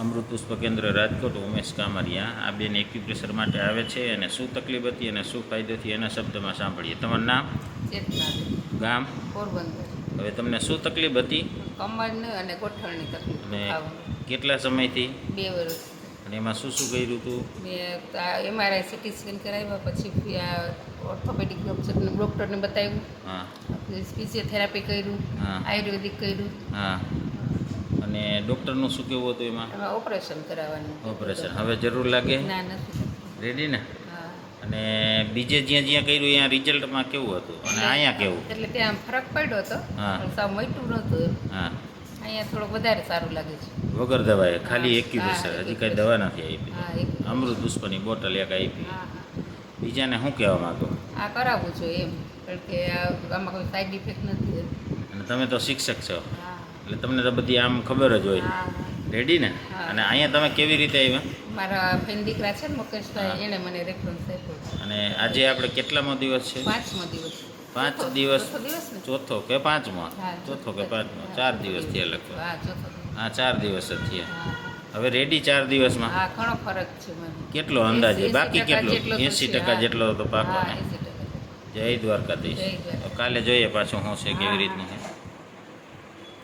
અમૃત પુષ્પ કેન્દ્ર રાજકોટ ઉમેશ કામરિયા. આ બેન એક્યુપ્રેશર માટે આવે છે અને શું તકલીફ હતી અને શું ફાયદો થયો એના શબ્દમાં સાંભળીએ. તમારું નામ? ગામ? પોરબંદર. હવે તમને શું તકલીફ હતી? કમરની અને ગોઠણની તકલીફ અને કેટલા સમયથી? બે વર્ષ અને એમાં શું શું કર્યું હતું? મેં એમઆરઆઈ સિટી સ્કેન કરાવ્યા પછી આ ઓર્થોપેડિક ડૉક્ટરને બતાવ્યું. હા. ફિઝિયોથેરાપી કર્યું. આયુર્વેદિક કર્યું. હા. અને ડૉક્ટરનું શું કહેવું હતું એમાં? ઓપરેશન કરાવવાનું. ઓપરેશન. હવે જરૂર લાગે? ના નથી. રેડી ને? અને બીજે જ્યાં જ્યાં કર્યું ત્યાં રિઝલ્ટમાં કેવું હતું? અને અહીંયા કેવું? એટલે ત્યાં ફરક પડ્યો હતો. હા. સાવ મોટું નહોતું. હા. અહીંયા થોડુંક વધારે સારું લાગે છે. વગર દવાએ? ખાલી એક્યુપ્રેશર હજી કાંઈ દવા નથી આપી. અમૃત પુષ્પની બોટલ એક આપી. બીજાને શું કહેવા માંગો? આ કરાવવું જોઈએ એમ. કારણ કે આમાં કોઈ સાઈડ ઇફેક્ટ નથી. અને તમે તો શિક્ષક છો. હા. એટલે તમને તો બધી આમ ખબર જ હોય. રેડી ને? અને અહીંયા તમે કેવી રીતે આવ્યા? મારા ફેન દીકરા છે ને મુકેશભાઈ એને મને રેફરન્સ આપ્યો અને આજે આપણે કેટલામો દિવસ છે? પાંચમો દિવસ. પાંચ દિવસ? ચોથો કે પાંચમો? ચોથો કે પાંચમો? ચાર દિવસ થયા લગભગ. હા ચાર દિવસ જ થયા. હવે રેડી ચાર દિવસમાં? હા ઘણો ફરક છે મને કેટલો અંદાજે બાકી કેટલો? એંસી ટકા. જેટલો તો પાકો જય દ્વારકાધીશ. કાલે જોઈએ પાછું શું છે કેવી રીતનું છે.